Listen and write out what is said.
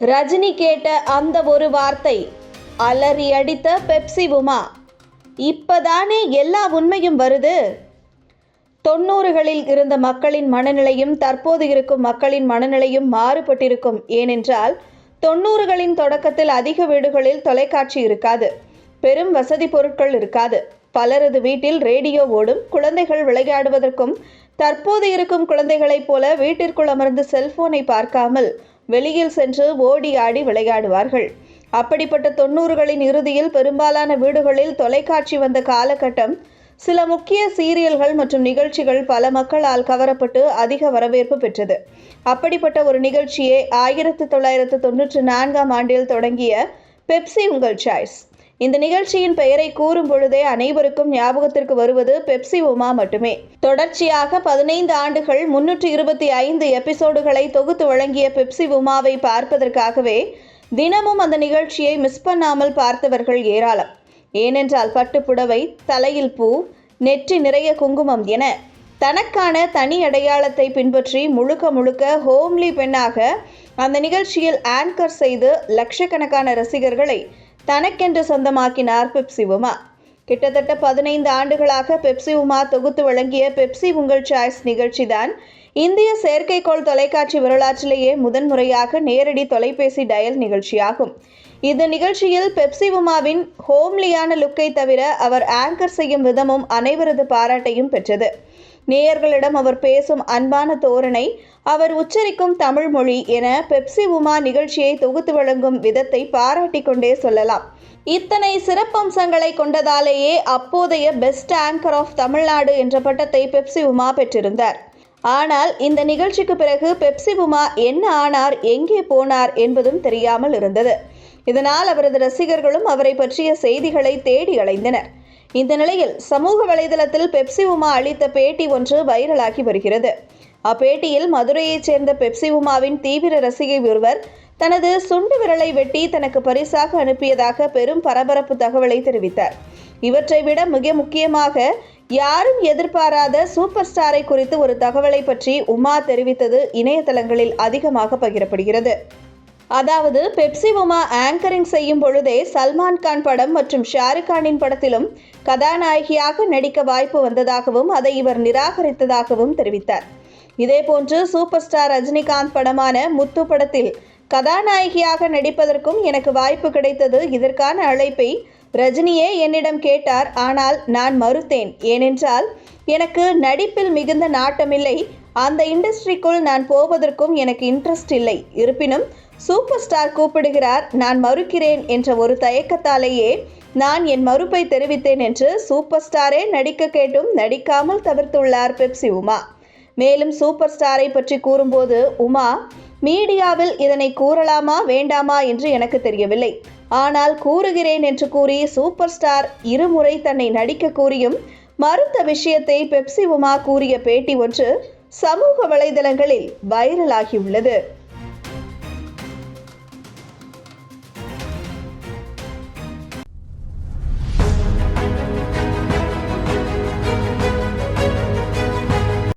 ரஜினி கேட்ட அந்த ஒரு வார்த்தை அலறி அடித்த பெப்சி உமா இப்பதானே எல்லா உண்மையும் வருது? தொண்ணூறுகளில் இருந்த மக்களின் மனநிலையும் தற்போது இருக்கும் மக்களின் மனநிலையும் மாறுபட்டிருக்கும். ஏனென்றால் தொண்ணூறுகளின் தொடக்கத்தில் அதிக வீடுகளில் தொலைக்காட்சி இருக்காது பெரும் வசதி பொருட்கள் இருக்காது. பலரது வீட்டில் ரேடியோ ஓடும் குழந்தைகள் விளையாடுவதற்கும் தற்போது இருக்கும் குழந்தைகளைப் போல வீட்டிற்குள் அமர்ந்து செல்போனை பார்க்காமல் வெளியில் சென்று ஓடி ஆடி விளையாடுவார்கள். அப்படிப்பட்ட தொண்ணூறுகளின் இறுதியில் பெரும்பாலான வீடுகளில் தொலைக்காட்சி வந்த காலகட்டம் சில முக்கிய சீரியல்கள் மற்றும் நிகழ்ச்சிகள் பல மக்களால் கவரப்பட்டு அதிக வரவேற்பு பெற்றது. அப்படிப்பட்ட ஒரு நிகழ்ச்சியே ஆயிரத்து தொள்ளாயிரத்து தொன்னூற்றி நான்காம் ஆண்டில் தொடங்கிய பெப்சி உங்கள் சாய்ஸ். இந்த நிகழ்ச்சியின் பெயரை கூறும் பொழுதே அனைவருக்கும் ஞாபகத்திற்கு வருவது பெப்சி உமா மட்டுமே. தொடர்ச்சியாக பதினைந்து ஆண்டுகள் முன்னூற்று இருபத்தி ஐந்து எபிசோடுகளை தொகுத்து வழங்கிய பெப்சி உமாவை பார்ப்பதற்காகவே தினமும் அந்த நிகழ்ச்சியை மிஸ் பண்ணாமல் பார்த்தவர்கள் ஏராளம். ஏனென்றால் பட்டுப்புடவை தலையில் பூ நெற்றி நிறைய குங்குமம் என தனக்கான தனி அடையாளத்தை பின்பற்றி முழுக்க முழுக்க ஹோம்லி பெண்ணாக அந்த நிகழ்ச்சியில் ஆங்கர் செய்து லட்சக்கணக்கான ரசிகர்களை தனக்கென்று சொந்தமாக்கினார் பெப்சி உமா. கிட்டத்தட்ட பதினைந்து ஆண்டுகளாக பெப்சி உமா தொகுத்து வழங்கிய பெப்சி உங்கள் சாய்ஸ் நிகழ்ச்சி தான் இந்திய செயற்கைக்கோள் தொலைக்காட்சி வரலாற்றிலேயே முதன்முறையாக நேரடி தொலைபேசி டயல் நிகழ்ச்சியாகும். இந்த நிகழ்ச்சியில் பெப்சி உமாவின் ஹோம்லியான லுக்கை தவிர அவர் ஆங்கர் செய்யும் விதமும் அனைவரது பாராட்டையும் பெற்றது. நேயர்களிடம் அவர் பேசும் அன்பான தோரணை அவர் உச்சரிக்கும் தமிழ் மொழி என பெப்சி உமா நிகழ்ச்சியை தொகுத்து வழங்கும் விதத்தை பாராட்டி கொண்டே சொல்லலாம். இத்தனை சிறப்பம்சங்களை கொண்டதாலேயே அப்போதைய பெஸ்ட் ஆங்கர் ஆஃப் தமிழ்நாடு என்ற பட்டத்தை பெப்சி உமா பெற்றிருந்தார். ஆனால் இந்த நிகழ்ச்சிக்கு பிறகு பெப்சி உமா என்ன ஆனார் எங்கே போனார் என்பதும் தெரியாமல் இருந்தது. இதனால் அவரது ரசிகர்களும் அவரை பற்றிய செய்திகளை தேடி அலைந்தனர். இந்த நிலையில் சமூக வலைதளத்தில் பெப்சி உமா அளித்த பேட்டி ஒன்று வைரலாகி வருகிறது. அப்பேட்டியில் மதுரையைச் சேர்ந்த பெப்சி உமாவின் தீவிர ரசிகை ஒருவர் தனது சுண்டு விரலை வெட்டி தனக்கு பரிசாக அனுப்பியதாக பெரும் பரபரப்பு தகவலை தெரிவித்தார். இவற்றை விட மிக முக்கியமாக யாரும் எதிர்பாராத சூப்பர் ஸ்டாரை குறித்து ஒரு தகவலை பற்றி உமா தெரிவித்தது இணையதளங்களில் அதிகமாக பகிரப்படுகிறது. அதாவது பெப்சி உமா ஆங்கரிங் செய்யும் பொழுதே சல்மான் கான் படம் மற்றும் ஷாருக் கானின் படத்திலும் கதாநாயகியாக நடிக்க வாய்ப்பு வந்ததாகவும் அதை இவர் நிராகரித்ததாகவும் தெரிவித்தார். இதேபோன்று சூப்பர் ஸ்டார் ரஜினிகாந்த் படமான முத்து படத்தில் கதாநாயகியாக நடிப்பதற்கும் எனக்கு வாய்ப்பு கிடைத்தது இதற்கான அழைப்பை ரஜினியே என்னிடம் கேட்டார். ஆனால் நான் மறுத்தேன். ஏனென்றால் எனக்கு நடிப்பில் மிகுந்த நாட்டமில்லை. அந்த இண்டஸ்ட்ரிக்குள் நான் போவதற்கும் எனக்கு இன்ட்ரெஸ்ட் இல்லை. இருப்பினும் சூப்பர் ஸ்டார் கூப்பிடுகிறார் நான் மறுக்கிறேன் என்ற ஒரு தயக்கத்தாலேயே நான் என் மறுப்பை தெரிவித்தேன் என்று சூப்பர் ஸ்டாரே நடிக்க கேட்டும் நடிக்காமல் தவிர்த்துள்ளார் பெப்சி உமா. மேலும் சூப்பர் ஸ்டாரை பற்றி கூறும்போது உமா மீடியாவில் இதனை கூறலாமா வேண்டாமா என்று எனக்கு தெரியவில்லை. ஆனால் கூறுகிறேன் என்று கூறி சூப்பர் ஸ்டார் இருமுறை தன்னை நடிக்க கூறியும் மறுத்த விஷயத்தை பெப்சி உமா கூறிய பேட்டி ஒன்று சமூக வலைதளங்களில் வைரலாகியுள்ளது